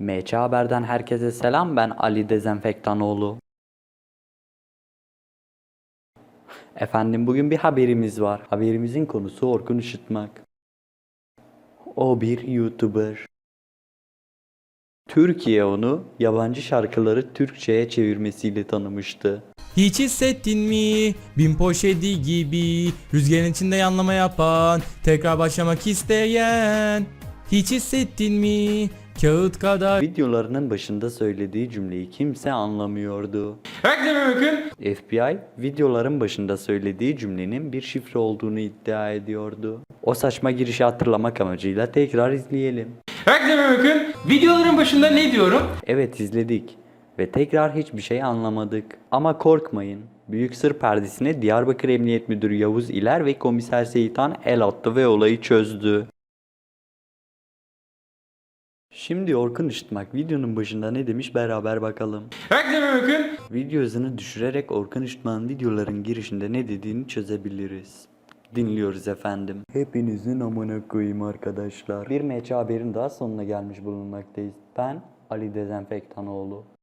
MÇ Haber'den herkese selam ben Ali Dezenfektanoğlu. Efendim bugün bir haberimiz var. Haberimizin konusu Orkun Işıtmak. O bir YouTuber. Türkiye onu yabancı şarkıları Türkçe'ye çevirmesiyle tanımıştı. Hiç hissettin mi? Bin poşeti gibi Rüzgarın içinde yanlama yapan Tekrar başlamak isteyen Hiç hissettin mi? Kağıt kadar Videolarının başında söylediği cümleyi kimse anlamıyordu. Herkese bakın FBI videoların başında söylediği cümlenin bir şifre olduğunu iddia ediyordu. O saçma girişi hatırlamak amacıyla tekrar izleyelim. Herkese bakın Videoların başında ne diyorum? Evet izledik ve tekrar hiçbir şey anlamadık. Ama korkmayın. Büyük Sır perdesine Diyarbakır Emniyet Müdürü Yavuz İler ve Komiser Seyitan el attı ve olayı çözdü. Şimdi Orkun Işıtmak videonun başında ne demiş beraber bakalım. Herkese bakın Video hızını düşürerek Orkun Işıtmak'ın videoların girişinde ne dediğini çözebiliriz. Dinliyoruz efendim. Hepinizin amına koyayım arkadaşlar. Bir meçe haberin daha sonuna gelmiş bulunmaktayız. Ben Ali Dezenfektanoğlu.